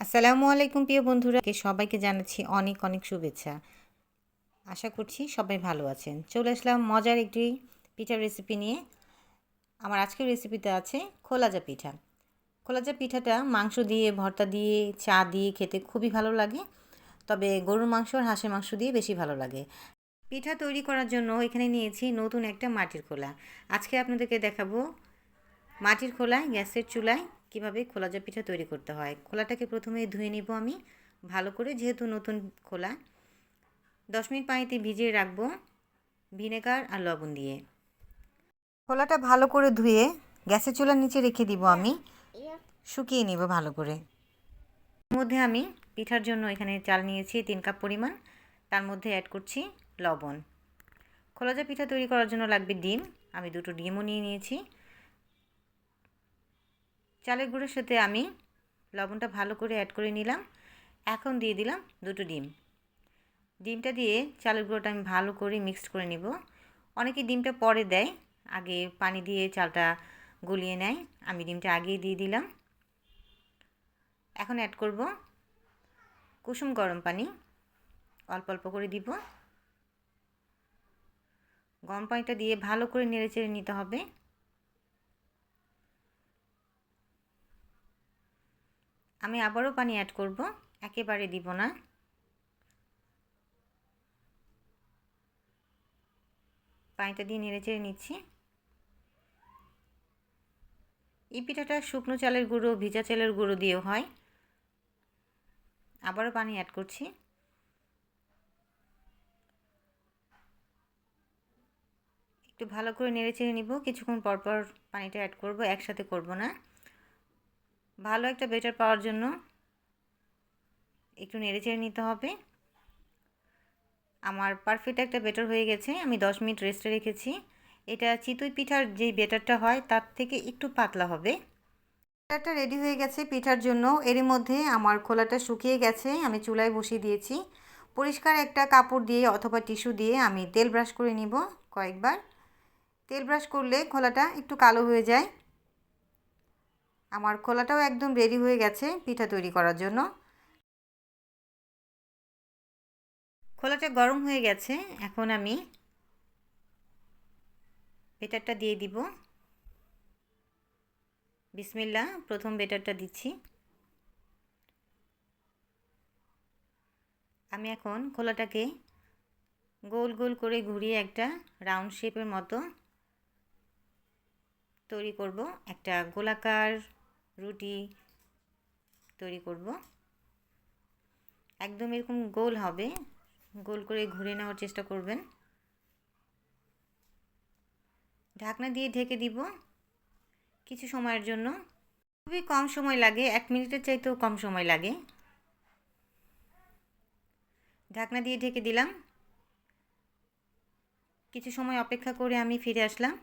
আসসালামু আলাইকুম প্রিয় বন্ধুরা। সবাইকে জানাচ্ছি অনেক অনেক শুভেচ্ছা। আশা করছি সবাই ভালো আছেন। চলে আসলাম মজার একটি পিঠার রেসিপি নিয়ে। আমার আজকের রেসিপিতে আছে খোলাজা পিঠা। খোলাজা পিঠাটা মাংস দিয়ে, ভর্তা দিয়ে, চা দিয়ে খেতে খুবই ভালো লাগে। তবে গরুর মাংস আর হাঁসের মাংস দিয়ে বেশি ভালো লাগে। পিঠা তৈরি করার জন্য এখানে নিয়েছি নতুন একটা মাটির খোলা। আজকে আপনাদেরকে দেখাবো মাটির খোলায়, গ্যাসের চুলায় কীভাবে খোলাজা পিঠা তৈরি করতে হয়? খোলাটাকে প্রথমে ধুয়ে নিব আমি। ভালো করে যেহেতু নতুন খোলা, দশ মিনিট পানিতে ভিজিয়ে রাখব ভিনেগার আর লবণ দিয়ে। খোলাটা ভালো করে ধুয়ে গ্যাসের চুলার নিচে রেখে দিব আমি। শুকিয়ে নিব ভালো করে। মধ্যে আমি পিঠার জন্য এখানে চাল নিয়েছি তিন কাপ পরিমাণ। তার মধ্যে অ্যাড করছি লবণ। খোলাজা পিঠা তৈরি করার জন্য লাগবে ডিম। আমি দুটো ডিমও নিয়ে নিয়েছি। চালের গুঁড়োর সাথে আমি লবণটা ভালো করে অ্যাড করে নিলাম। এখন দিয়ে দিলাম দুটো ডিম। ডিমটা দিয়ে চালের গুঁড়োটা আমি ভালো করে মিক্সড করে নিব। অনেকে ডিমটা পরে দেয়, আগে পানি দিয়ে চালটা গলিয়ে নেয়। আমি ডিমটা আগেই দিয়ে দিলাম। এখন অ্যাড করব কুসুম গরম পানি। অল্প অল্প করে দিব। গরম পানিটা দিয়ে ভালো করে নেড়ে চেড়ে নিতে হবে। আমি আবারও পানি অ্যাড করব। একেবারে দিব না। পানিটা দিয়ে নেড়ে চেড়ে নিচ্ছি। এই পিঠাটা শুকনো চালের গুঁড়ো, ভিজা চালের গুঁড়ো দিয়েও হয়। আবারও পানি অ্যাড করছি। একটু ভালো করে নেড়ে চেড়ে নিব। কিছুক্ষণ পরপর পানিটা অ্যাড করব। একসাথে করব না। ভালো একটা বেটার পাওয়ার জন্য একটু নেড়ে চেড়ে নিতে হবে। আমার পারফেক্ট একটা বেটার হয়ে গেছে, আমি দশ মিনিট রেস্টে রেখেছি। এটা চিতই পিঠার যে বেটারটা হয়, তার থেকে একটু পাতলা হবে। বেটারটা রেডি হয়ে গেছে পিঠার জন্য। এর মধ্যে আমার খোলাটা শুকিয়ে গেছে, আমি চুলায় বসিয়ে দিয়েছি। পরিষ্কার একটা কাপড় দিয়ে অথবা টিস্যু দিয়ে আমি তেল ব্রাশ করে নিব কয়েকবার। তেল ব্রাশ করলে খোলাটা একটু কালো হয়ে যায়। আমার খোলাটাও একদম রেডি হয়ে গেছে পিঠা তৈরি করার জন্য। খোলাটা গরম হয়ে গেছে, এখন আমি বেটারটা দিয়ে দিব। বিসমিল্লা প্রথম বেটারটা দিচ্ছি। আমি এখন খোলাটাকে গোল গোল করে ঘুরিয়ে একটা রাউন্ড শেপের মতো তৈরি করব। একটা গোলাকার রুটি তৈরি করব। একদম এরকম গোল হবে। গোল করে ঘুরে নেওয়ার চেষ্টা করবেন। ঢাকনা দিয়ে ঢেকে দিব কিছু সময়ের জন্য। খুবই কম সময় লাগে, এক মিনিটের চাইতেও কম সময় লাগে। ঢাকনা দিয়ে ঢেকে দিলাম। কিছু সময় অপেক্ষা করে আমি ফিরে আসলাম।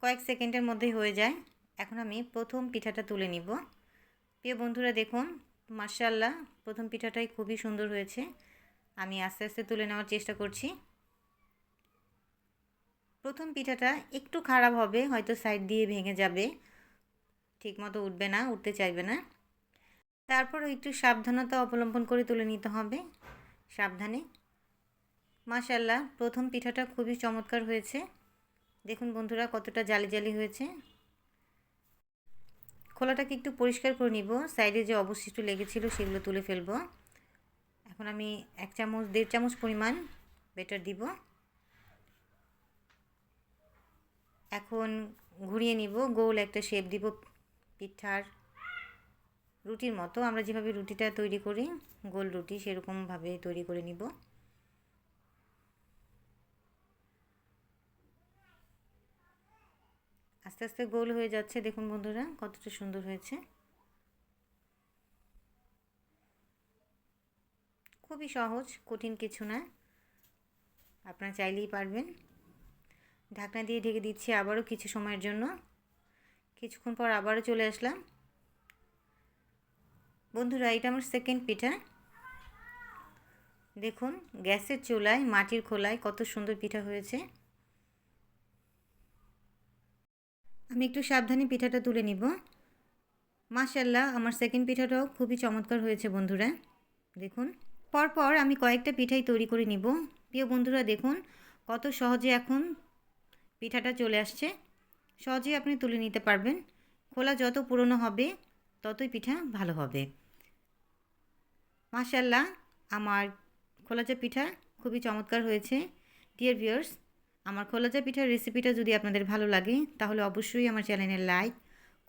কয়েক সেকেন্ডের মধ্যেই হয়ে যায়। এখন আমি প্রথম পিঠাটা তুলে নিব। প্রিয় বন্ধুরা, দেখুন মার্শাল্লাহ প্রথম পিঠাটাই খুবই সুন্দর হয়েছে। আমি আস্তে আস্তে তুলে নেওয়ার চেষ্টা করছি। প্রথম পিঠাটা একটু খারাপ হবে, হয়তো সাইড দিয়ে ভেঙে যাবে। ঠিকমতো উঠবে না, উঠতে চাইবে না। তারপর একটু সাবধানতা অবলম্বন করে তুলে নিতে হবে, সাবধানে। মাশাল্লাহ প্রথম পিঠাটা খুবই চমৎকার হয়েছে। দেখুন বন্ধুরা, কতটা জালি জালি হয়েছে। খোলাটাকে একটু পরিষ্কার করে নিব। সাইডে যে অবশিষ্ট লেগেছিল সেগুলো তুলে ফেলব। এখন আমি এক চামচ, দেড় চামচ পরিমাণ বেটার দিব। এখন ঘুরিয়ে নিব। গোল একটা শেপ দিব পিঠার রুটির মতো। আমরা যেভাবে রুটিটা তৈরি করি, গোল রুটি সেরকমভাবে তৈরি করে নিব। আস্তে আস্তে গোল হয়ে যাচ্ছে। দেখুন বন্ধুরা, কতটা সুন্দর হয়েছে। খুবই সহজ, কঠিন কিছু না। আপনারা চাইলেই পারবেন। ঢাকনা দিয়ে ঢেকে দিচ্ছি আবারও কিছু সময়ের জন্য। কিছুক্ষণ পর আবারও চলে আসলাম। বন্ধুরা, এটা আমার সেকেন্ড পিঠা। দেখুন, গ্যাসের চুলায়, মাটির খোলায় কত সুন্দর পিঠা হয়েছে। আমি একটু সাবধানে পিঠাটা তুলে নিব। মাশাল্লাহ আমার সেকেন্ড পিঠাটাও খুবই চমৎকার হয়েছে বন্ধুরা। দেখুন, পরপর আমি কয়েকটা পিঠাই তৈরি করে নিব। প্রিয় বন্ধুরা, দেখুন কত সহজে এখন পিঠাটা চলে আসছে। সহজেই আপনি তুলে নিতে পারবেন। খোলা যত পুরনো হবে, ততই পিঠা ভালো হবে। মাশাল্লাহ আমার খোলা খোলাচা পিঠা খুবই চমৎকার হয়েছে। ডিয়ার ভিউয়ার্স আমার খোলাজা পিঠার রেসিপিটা যদি আপনাদের ভালো লাগে, তাহলে অবশ্যই আমার চ্যানেলে like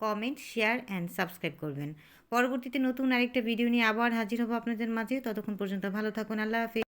comment share and subscribe করবেন। পরবর্তীতে নতুন আরেকটা ভিডিও নিয়ে আবার হাজির হব আপনাদের মাঝে। ততক্ষণ পর্যন্ত ভালো থাকুন। আল্লাহ হাফিজ।